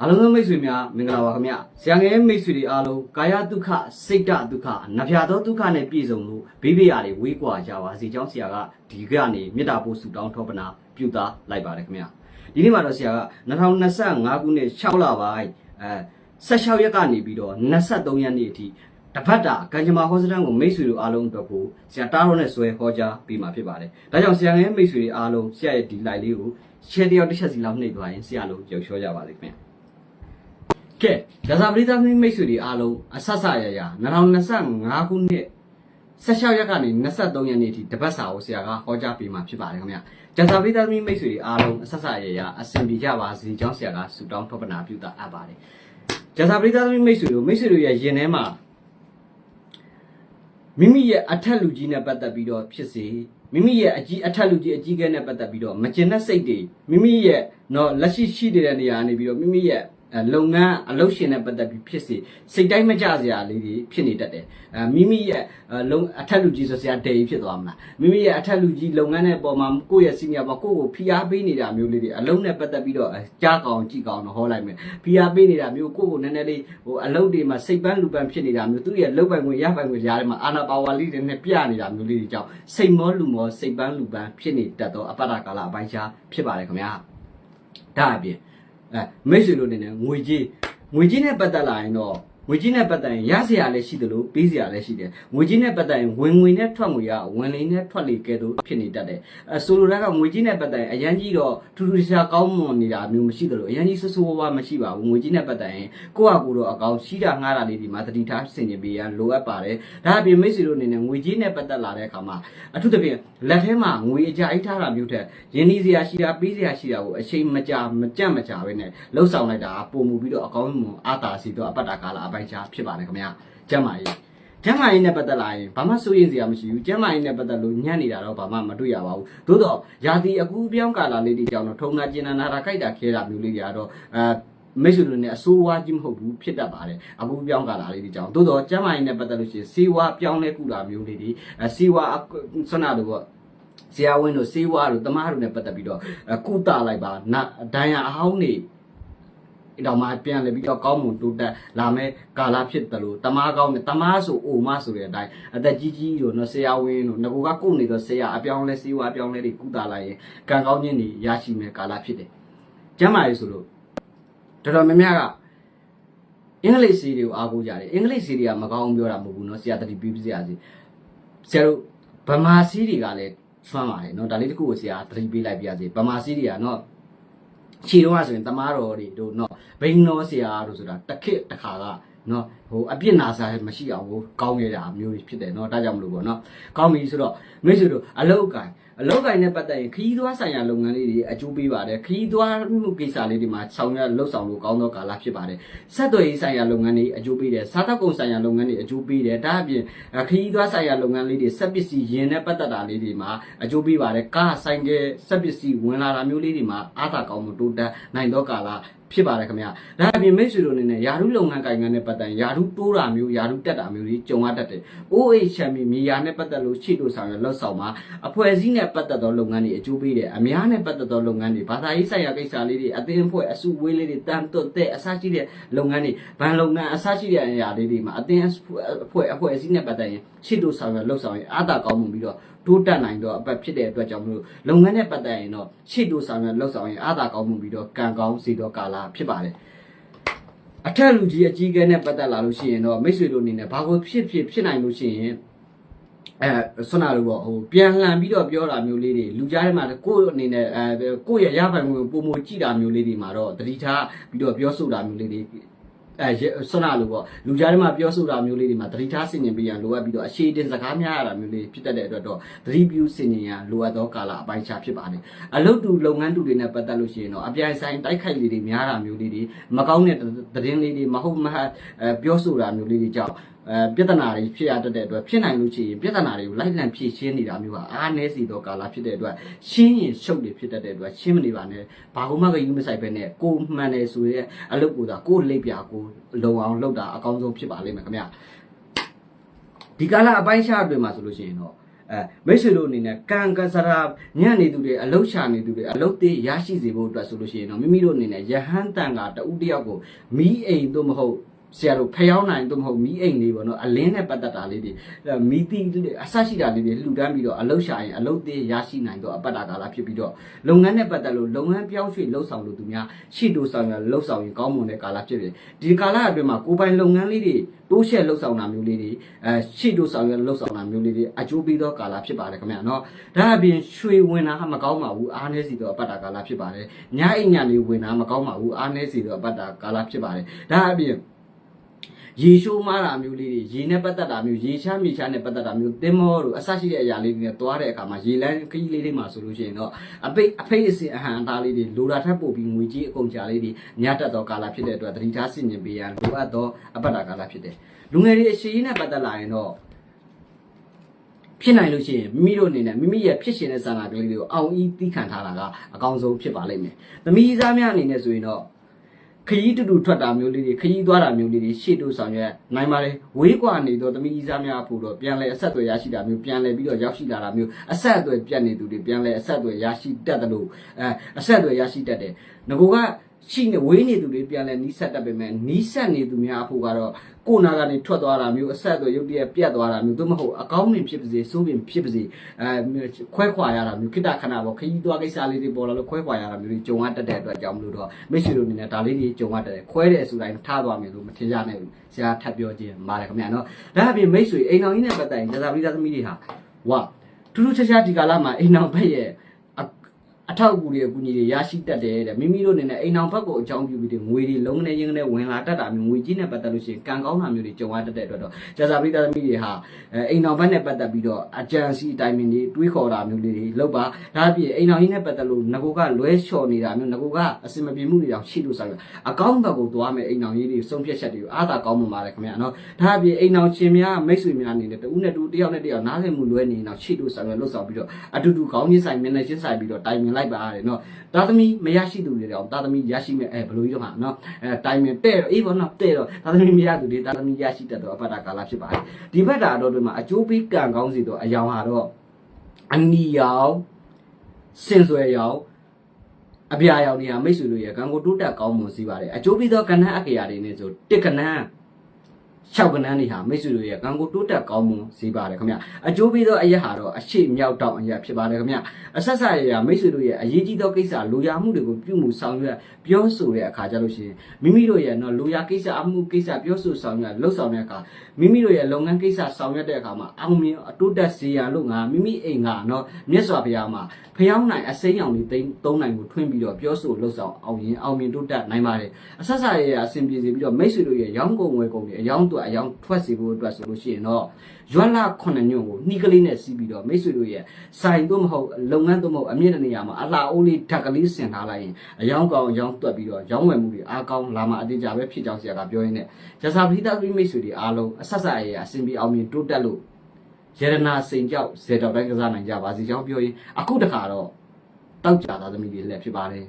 အားလုံးသောမိတ်ဆွေများမင်္ဂလာပါခင်ဗျဆရာငယ်မိတ်ဆွေတွေအားလုံးကာယဒုက္ခစိတ်တဒုက္ခနဖျာသောဒုက္ခနဲ့ပြည့်စုံလို့ဘေးဘေးရာတွေဝေးကွာကြပါစေကြောင်းဆရာကဒီကနေမေတ္တာပို့ဆုတောင်းထောပနာပြုသားလိုက်ပါတယ်ခင်ဗျဒီနေ့မှာတော့ဆရာက2025ခုနှစ်6လပိုင်းအဲ16ရက်ကနေပြီးတော့23ရက်နေ့အထိတပတ်တာကံကြမ္မာဟောစတန်ကိုမိတ်ဆွေတို့အားလုံးအတွက်ကိုဆရာတားတော့နဲ့ဆွဲဟောကြားပေးမှာဖြစ်ပါတယ်ဒါကြောင့်ဆရာငယ်မိတ်ဆွေတွေအားလုံးဆရာရဲ့ဒီ live လေးကို share တယောက်တစ်ချက်စီလောက်နှိပ်သွားရင်ဆရာလုံးကြောက်လျှောကြပါလိမ့်ခင်ဗျ ကဲဒါသာပရိသတ်မိတ်ဆွေတွေအားလုံးအဆက်ဆက်ရရ2025ခုနှစ်16ရက်ကနေ23ရက်နေ့အထိတပတ်စာကိုဆရာကဟောကြားပေးမှာဖြစ်ပါတယ်ခင်ဗျာ။ဒါသာပရိသတ်မိတ်ဆွေတွေအားလုံးအဆက်ဆက်ရရအဆင်ပြေကြပါစေကြောင်းဆရာကဆုတောင်းထောပနာပြုတာအပ်ပါတယ်။ဒါသာပရိသတ်မိတ်ဆွေတို့မိတ်ဆွေတို့ရဲ့ယင်ထဲမှာမိမိရဲ့အထက်လူကြီးနဲ့ပတ်သက်ပြီးတော့ဖြစ်စေမိမိရဲ့အကြီးအထက်လူကြီးအကြီးကဲနဲ့ပတ်သက်ပြီးတော့မကျင်တဲ့စိတ်တွေမိမိရဲ့တော့လက်ရှိရှိနေတဲ့နေရာကနေပြီးတော့မိမိရဲ့အဲ လုပ်ငန်းအလုပ်ရှင်နဲ့ပတ်သက်ပြီးဖြစ်စေစိတ်တိုင်းမကြစရာလေးတွေဖြစ်နေတတ်တယ်အဲမိမိရဲ့အဲလုံအထက်လူကြီးဆိုစရာဒယ်ကြီးဖြစ်သွားမလားမိမိရဲ့အထက်လူကြီးလုပ်ငန်းနဲ့ပေါ်မှာကိုယ့်ရဲ့စီနီယာပေါ်ကိုယ့်ကိုဖိအားပေးနေတာမျိုးလေးတွေအလုံးနဲ့ပတ်သက်ပြီးတော့အဲကြားကောင်ကြည့်ကောင်တော့ဟောလိုက်မယ်ဖိအားပေးနေတာမျိုးကိုယ့်ကိုနည်းနည်းလေးဟိုအလုပ်တွေမှာစိတ်ပန်းလူပန်းဖြစ်နေတာမျိုးသူ့ရဲ့လုပ်ပိုင်ခွင့်ရပိုင်ခွင့်ကြားထဲမှာအာနာပါဝါလေးတွေနဲ့ပြနေတာမျိုးလေးတွေကြောင့်စိတ်မောလူမောစိတ်ပန်းလူပန်းဖြစ်နေတတ်တော့အပတ္တကာလအပိုင်းခြားဖြစ်ပါတယ်ခင်ဗျာဒါအပြင် အဲမိတ်ဆွေတို့အနေနဲ့ငွေကြီးငွေကြီးနဲ့ပတ်သက်လာရင်တော့ ငွေကြီးနဲ့ပတ်သက်ရင်ရစရာလည်းရှိတယ်လို့ပေးစရာလည်းရှိတယ်ငွေကြီးနဲ့ပတ်သက်ရင်ဝင်ငွေနဲ့ထွက်ငွေကဝင်လေနဲ့ထွက်လေကဲ့သို့ဖြစ်နေတတ်တယ်အဲဆိုလိုတာကငွေကြီးနဲ့ပတ်သက်ရင်အရန်ကြီးတော့ထူးထူးခြားခြားကောင်းမွန်နေတာမျိုးမရှိတယ်လို့အရန်ကြီးဆူဆူဝါးဝါမရှိပါဘူးငွေကြီးနဲ့ပတ်သက်ရင်ကိုယ့်ဟာကိုယ်တော့အကောင်ရှိတာငှားတာလေးဒီမှာတတိထားဆင်ခြင်ပေးရန်လိုအပ်ပါတယ်ဒါအပြင်မိတ်ဆွေတို့အနေနဲ့ငွေကြီးနဲ့ပတ်သက်လာတဲ့အခါမှာအထူးသဖြင့်လက်ထဲမှာငွေအကြိုက်ထားတာမျိုးထက်ရင်းနှီးစရာရှိတာပေးစရာရှိတာကိုအချိန်မကြာမကြက်မကြာပဲနဲ့လှုပ်ဆောင်လိုက်တာပုံမူပြီးတော့အကောင်းဆုံးအာတာစီတော့အပတ်တာကာလအပိုင်းခြားဖြစ်ပါတယ်ခင်ဗျာကျမ်းပါရေးကျမ်းမာရေးနဲ့ပတ်သက်လာရင်ဘာမှစိုးရိမ်စရာမရှိဘူးကျမ်းမာရေးနဲ့ပတ်သက်လို့ညံ့နေတာတော့ဘာမှမတွေ့ရပါဘူးသို့တော့ယာတီအကူပြောင်းကာလာလေးတွေကြောင့်တော့ထုံနာကျင်နာနာတာကြိုက်တာခဲတာမျိုးလေးတွေကတော့အဲမိတ်ဆွေတို့နဲ့အဆိုးဝါးကြီးမဟုတ်ဘူးဖြစ်တတ်ပါတယ်အခုပြောင်းကာလာလေးတွေကြောင့်သို့တော့ကျမ်းမာရေးနဲ့ပတ်သက်လို့ရှိရင်စေဝါပြောင်းလဲကုတာမျိုးလေးတွေအဲစေဝါဆွမ်းနာတို့ပေါ့ဆရာဝန်တို့စေဝါတို့တမားတို့နဲ့ပတ်သက်ပြီးတော့အဲကုတာလိုက်ပါနာဒိုင်ယာအဟောင်းနေ အဲ့တော့မှပြန်လေပြီးတော့ကောင်းမွန်တိုးတက်လာမဲ့ကာလဖြစ်တယ်လို့တမားကောင်းတယ်တမားဆိုအိုမဆိုတဲ့အတိုင်းအသက်ကြီးကြီးတို့နော်ဆရာဝင်းတို့ငကိုကကုတ်နေတော့ဆရာအပြောင်းလဲစေဝါအပြောင်းလဲတွေကုတာလိုက်ရင်ကံကောင်းခြင်းတွေရရှိမဲ့ကာလဖြစ်တယ်ကျမ်းမာရေးဆိုလို့တော်တော်များများကအင်္ဂလိပ်စီတွေကိုအားကိုးကြတယ်အင်္ဂလိပ်စီတွေကမကောင်းပြောတာမဟုတ်ဘူးနော်ဆရာတတိပြပြစရာစီဆရာတို့ဗမာစီတွေကလည်းဆွမ်းပါတယ်နော်ဒါလေးတစ်ခုကိုဆရာတတိပေးလိုက်ပြရစီဗမာစီတွေကနော် ခြေတော့ဆိုရင်တမားတော်တွေတို့เนาะဘိန်းတော်ဆရာတို့ဆိုတာတစ်ခစ်တစ်ခါကเนาะဟိုအပြစ်နာစားမရှိအောင်ကိုကောင်းရတာမျိုးတွေဖြစ်တယ်เนาะဒါကြောင့်မလို့ပေါ့เนาะကောင်းပြီဆိုတော့မိတ်ဆွေတို့အလောက်ကိုင် အလောက်ကိုင်နဲ့ပတ်သက်ရင်ခရီးသွားဆိုင်ရာလုပ်ငန်းလေးတွေအကျိုးပေးပါတယ်ခရီးသွားမှုကိစ္စလေးတွေမှာဆောင်ရွက်လှုပ်ဆောင်လို့ကောင်းသောကာလဖြစ်ပါတယ်ဆက်သွယ်ရေးဆိုင်ရာလုပ်ငန်းတွေအကျိုးပေးတယ်စားသောက်ကုန်ဆိုင်ရာလုပ်ငန်းတွေအကျိုးပေးတယ်ဒါအပြင်ခရီးသွားဆိုင်ရာလုပ်ငန်းလေးတွေစက်ပစ္စည်းယင်နဲ့ပတ်သက်တာလေးတွေမှာအကျိုးပေးပါတယ်ကားဆိုင်ကစက်ပစ္စည်းဝင်လာတာမျိုးလေးတွေမှာအားသာကောင်းမှုတိုးတက်နိုင်သောကာလဖြစ်ပါတယ်ခင်ဗျာဒါအပြင်မိတ်ဆွေတို့အနေနဲ့ယာရုလုပ်ငန်းကိုင်ငန်းနဲ့ပတ်သက်ရင်ယာရုတိုးတာမျိုးယာရုတက်တာမျိုးတွေကြုံရတတ်တယ် OH ချမ်ပီမြေယာနဲ့ပတ်သက်လို့ရှိလို့ဆောင်ရလောက်ဆောင်မှာအဖွဲ့အစည်းနဲ့ပတ်သက်သောလုပ်ငန်းတွေအကျိုးပေးတယ်အများနဲ့ပတ်သက်သောလုပ်ငန်းတွေဘာသာရေးဆိုင်ရာကိစ္စလေးတွေအသင်းအဖွဲ့အစုဝေးလေးတွေတန်တွတ်တဲ့အစရှိတဲ့လုပ်ငန်းတွေဘဏ်လုပ်ငန်းအစရှိတဲ့အရာလေးတွေမှာအသင်းအဖွဲ့အဖွဲ့အစည်းနဲ့ပတ်သက်ရင်ရှိလို့ဆောင်ရလောက်ဆောင်ရင်အားသာကောင်းမှုပြီးတော့တိုးတက်နိုင်တော့အပတ်ဖြစ်တဲ့အတွက်ကြောင့်မလို့လုပ်ငန်းနဲ့ပတ်သက်ရင်တော့ရှေ့တိုးဆောင်ရလောက်ဆောင်ရင်အားသာကောင်းမှုပြီးတော့ကံကောင်းစီတော့ကာလာဖြစ်ပါတယ်အထက်လူကြီးအကြီးကဲနဲ့ပတ်သက်လာလို့ရှိရင်တော့မိတ်ဆွေတို့အနေနဲ့ဘာကိုဖြစ်ဖြစ်ဖြစ်နိုင်လို့ရှိရင် အဲဆွမ်းနာလို့ပေါ့ဟိုပြန်လှန်ပြီးတော့ပြောတာမျိုးလေးတွေလူကြားထဲမှာကိုယ့်အနေနဲ့အဲကိုယ့်ရဲ့ရပိုင်ဝင်ပုံမကြည့်တာမျိုးလေးတွေမှာတော့တတိထားပြီးတော့ပြောဆိုတာမျိုးလေးတွေအဲဆွမ်းနာလို့ပေါ့လူကြားထဲမှာပြောဆိုတာမျိုးလေးတွေမှာတတိထားဆင်ញင်ပေးရန်လိုအပ်ပြီးတော့အရှိတင်စကားများရတာမျိုးလေးဖြစ်တတ်တဲ့အတွက်တော့တတိပြုဆင်ញင်ရန်လိုအပ်သောကာလအပိုင်းခြားဖြစ်ပါတယ်အလုပ်တူလုပ်ငန်းတူတွေနဲ့ပတ်သက်လို့ရှိရင်တော့အပြိုင်ဆိုင်တိုက်ခိုက်လေးတွေများတာမျိုးလေးတွေမကောင်းတဲ့သတင်းလေးတွေမဟုတ်မဟတ်အဲပြောဆိုတာမျိုးလေးတွေကြောင့် အဲပြဿနာတွေဖြစ်ရတတ်တဲ့အတွက်ဖြစ်နိုင်လို့ရှိရင်ပြဿနာတွေကိုလိုက်လံဖြေရှင်းနေတာမျိုးဟာအားနည်းစီသောကာလဖြစ်တဲ့အတွက်ရှင်းရင်ရှုပ်တွေဖြစ်တတ်တဲ့အတွက်ရှင်းမနေပါနဲ့ဘာမှမကယူမဆိုင်ပဲနဲ့ကိုမှန်တယ်ဆိုရဲအလုပ်ကိုသာကိုလိပ်ပြကိုလုံအောင်လုပ်တာအကောင်းဆုံးဖြစ်ပါလိမ့်မယ်ခင်ဗျဒီကာလအပိုင်းခြားအတွင်းမှာဆိုလို့ရှိရင်တော့အဲမိတ်ဆွေတို့အနေနဲ့ကံကစရာညံ့နေသူတွေအလုတ်ရှာနေသူတွေအလုတ်သေးရရှိစေဖို့အတွက်ဆိုလို့ရှိရင်တော့မိမိတို့အနေနဲ့ယဟန်တန်ကတဦးတယောက်ကိုမီးအိမ်တို့မဟုတ် ဆရာတို့ဖျောင်းနိုင်တို့မဟုတ်မီးအိမ်လေးပေါ့နော်အလင်းနဲ့ပတ်သက်တာလေးတွေအဲမီးတိအဆရှိတာလေးတွေလှူဒန်းပြီးတော့အလုတ်ရှာရင်အလုတ်သေးရရှိနိုင်တော့အပတ်တာကာလဖြစ်ပြီးတော့လုပ်ငန်းနဲ့ပတ်သက်လို့လုပ်ငန်းပြောင်းရွှေ့လှုပ်ဆောင်လို့သူများရှေ့တိုးဆောင်ရလှုပ်ဆောင်ရင်ကောင်းမွန်တဲ့ကာလဖြစ်တယ်ဒီကာလအတွင်းမှာကိုယ်ပိုင်လုပ်ငန်းလေးတွေတိုးရှက်လှုပ်ဆောင်တာမျိုးလေးတွေအဲရှေ့တိုးဆောင်ရလှုပ်ဆောင်တာမျိုးလေးတွေအကျိုးပေးသောကာလဖြစ်ပါတယ်ခင်ဗျာနော်ဒါအပြင်ရွှေဝင်တာမကောင်းပါဘူးအားနည်းစီတော့အပတ်တာကာလဖြစ်ပါတယ်ညအိမ်ညလေးဝင်တာမကောင်းပါဘူးအားနည်းစီတော့အပတ်တာကာလဖြစ်ပါတယ်ဒါအပြင် ရေရှိုးမားတာမျိုးလေးတွေရေနဲ့ပတ်သက်တာမျိုးရေချမ်းမြေချမ်းနဲ့ပတ်သက်တာမျိုးတင်းမောတို့အဆရှိတဲ့အရာလေးတွေနဲ့တွားတဲ့အခါမှာရေလန်းခကြီးလေးတွေမှာဆိုလို့ရှိရင်တော့အပိတ်အဖိတ်အစင်အဟံအသားလေးတွေလိုတာထပ်ပို့ပြီးငွေကြီးအကုန်ကြာလေးတွေညတက်သောကာလဖြစ်တဲ့အတွက်သတိထားဆင်ခြင်ပေးရန်လိုအပ်သောအပတ်တာကာလဖြစ်တယ်လူငယ်တွေအရှိန်နဲ့ပတ်သက်လာရင်တော့ဖြစ်နိုင်လို့ရှိရင်မိမိတို့အနေနဲ့မိမိရဲ့ဖြစ်ရှင်တဲ့ဆန္ဒကလေးတွေကိုအောင်ဤသိခံထားတာကအကောင်းဆုံးဖြစ်ပါလိမ့်မယ်။သမီးသားများအနေနဲ့ဆိုရင်တော့ ခရီးတူတူထွက်တာမျိုးလေးတွေခရီးသွားတာမျိုးလေးတွေရှေ့တိုးဆောင်ရွက်နိုင်ပါတယ်ဝေးကွာနေတော့တမိကြီးစားများဖို့တော့ပြန်လဲအဆက်အသွယ်ရရှိတာမျိုးပြန်လဲပြီးတော့ရောက်ရှိလာတာမျိုးအဆက်အသွယ်ပြတ်နေသူတွေပြန်လဲအဆက်အသွယ်ရရှိတတ်တယ်လို့အဲအဆက်အသွယ်ရရှိတတ်တယ်ငကိုက ရှိနေဝေးနေသူတွေပြန်လဲနီးဆက်တတ်ပေမဲ့နီးဆက်နေသူများဖို့ကတော့ကိုနာကနေထွက်သွားတာမျိုးအဆက်အသွယ်ရုပ်တရက်ပြတ်သွားတာမျိုးသို့မဟုတ်အကောင်းနေဖြစ်ပါစေစိုးပင်ဖြစ်ပါစေအဲခွဲခွာရတာမျိုးခိတ္တခဏပေါ့ခရီးသွားကိစ္စလေးတွေပေါ်လာလို့ခွဲခွာရတာမျိုးတွေကြုံရတတ်တဲ့အတွက်ကြောင့်မလို့တော့မိတ်ဆွေတို့အနေနဲ့ဒါလေးတွေကြုံရတတ်တယ်ခွဲတယ်ဆိုတိုင်းထားသွားမယ်လို့မထင်ကြနဲ့ဘူးဆရာထပ်ပြောခြင်းပါတယ်ခင်ဗျာနော်ဒါအပြင်မိတ်ဆွေအိမ်တော်ကြီးနဲ့ပတ်သက်ရင်ဇာတာပရိသသမီးတွေဟာဝါထူးထူးခြားခြားဒီကာလမှာအိမ်တော်ဘက်ရဲ့ အအထောက်အကူတွေအကူအညီတွေရရှိတတ်တယ်တဲ့မိမိတို့အနေနဲ့အိမ်တော်ဘက်ကိုအကြောင်းပြုပြီးငွေတွေလုံးနဲ့ရင်းနဲ့ဝင်လာတတ်တာမျိုးငွေကြီးနဲ့ပတ်သက်လို့ရှိရင်ကံကောင်းတာမျိုးတွေကြုံရတတ်တဲ့အတွက်တော့ဇာတာပရိသသမီးတွေဟာအဲအိမ်တော်ဘက်နဲ့ပတ်သက်ပြီးတော့အကြံစီအတိုင်းမင်းတွေတွေးခေါ်တာမျိုးလေးတွေလုပ်ပါဒါအပြင်အိမ်တော်ကြီးနဲ့ပတ်သက်လို့ငကိုကလွဲချော်နေတာမျိုးငကိုကအစင်မပြေမှုတွေတောင်ရှိလို့ဆိုတော့အကောင်းဘက်ကိုသွားမယ်အိမ်တော်ကြီးတွေစုံဖြတ်ချက်တွေကိုအားသာကောင်းမှပါတယ်ခင်ဗျာနော်ဒါအပြင်အိမ်တော်ရှင်များမိတ်ဆွေများအနေနဲ့တူနဲ့တူတယောက်နဲ့တယောက်နားလည်မှုလွဲနေတော့ရှိလို့ဆောင်ရလို့ဆောင်ပြီးတော့အတူတူခေါင်းကြီးဆိုင်မျက်နှာချင်းဆိုင်ပြီးတော့တိုင်ပင်လိုက်ပါရတယ်နော်တာသမီမရရှိသူတွေတောင်တာသမီရရှိမဲ့အဲဘယ်လိုကြီးတော့မှာနော်အဲတိုင်ပင်တဲ့တော့အေးဘောနော်တဲ့တော့တာသမီမရသူတွေတာသမီရရှိတတ်တော့အပတ္တကာလဖြစ်ပါတယ်ဒီဘက်တာတော့ဒီမှာအကျိုးပေးကံကောင်းစီတော့အယောင်ဟာတော့အနီရောင်စင်ဆွဲရောင်အပြာရောင်နေဟာမိတ်ဆွေတို့ရဲ့ကံကိုတိုးတက်ကောင်းမွန်စေပါတယ်အကျိုးပြီးသောကဏ္ဍအက္ခရာတွေနဲ့ဆိုတစ်ကဏ္ဍ ၆ကဏ္ဍတွေဟာမိတ်ဆွေတို့ရဲ့ကံကိုတိုးတက်ကောင်းမွန်စေပါတယ်ခင်ဗျအကျိုးပြီးသောအရက်ဟာတော့အရှိမြောက်တောင်အရက်ဖြစ်ပါတယ်ခင်ဗျအဆက်ဆက်ရရမိတ်ဆွေတို့ရဲ့အရေးကြီးသောကိစ္စလူရမှုတွေကိုပြုမှုဆောင်ရွက်ပြောဆိုတဲ့အခါကျလို့ရှိရင်မိမိတို့ရဲ့နော်လူရကိစ္စအမှုကိစ္စပြောဆိုဆောင်ရွက်လှုပ်ဆောင်တဲ့အခါမိမိတို့ရဲ့လုပ်ငန်းကိစ္စဆောင်ရွက်တဲ့အခါမှာအောင်မြင်အတိုးတက်စေရန်လို့ငါမိမိအိမ်ကနော်မြတ်စွာဘုရားမှာဖျောင်းနိုင်အစိမ်းရောင်လေးသိမ်းသုံးနိုင်ကိုထွင်းပြီးတော့ပြောဆိုလှုပ်ဆောင်အောင်ရင်အောင်မြင်တိုးတက်နိုင်ပါတယ်အဆက်ဆက်ရရအဆင်ပြေစေပြီးတော့မိတ်ဆွေတို့ရဲ့ရောင်းကုန်ဝယ်ကုန်တွေအယောင်းတူအယောင်းထွက်စေဖို့အတွက်ဆိုလို့ရှိရင်တော့ရွက်လာခုနှစ်ညွန့်ကိုနှီးကလေးနဲ့စီးပြီးတော့မိတ်ဆွေတို့ရဲ့ဆိုင်တို့မဟုတ်လုပ်ငန်းတို့မဟုတ်အမြင့်တဲ့နေရာမှာအလှအိုးလေးဓာတ်ကလေးဆင်ထားလိုက်ရင်အယောင်းကောင်အယောင်းတွက်ပြီးတော့ရောင်းဝယ်မှုတွေအားကောင်းလာမှအသေးကြပဲဖြစ်ကြောင်းဆရာကပြောရင်းနဲ့ဇာစာပရိသတ်မိတ်ဆွေတွေအားလုံးအဆက်ဆက်ရရအဆင်ပြေအောင်မြင်တိုးတက်လို့ရတနာစိန်ကြောက်ဇေတောက်တိုင်းကစားနိုင်ကြပါစီကြောင်းပြောရင်အခုတခါတော့တောက်ကြသားသမီးတွေလည်းဖြစ်ပါတယ်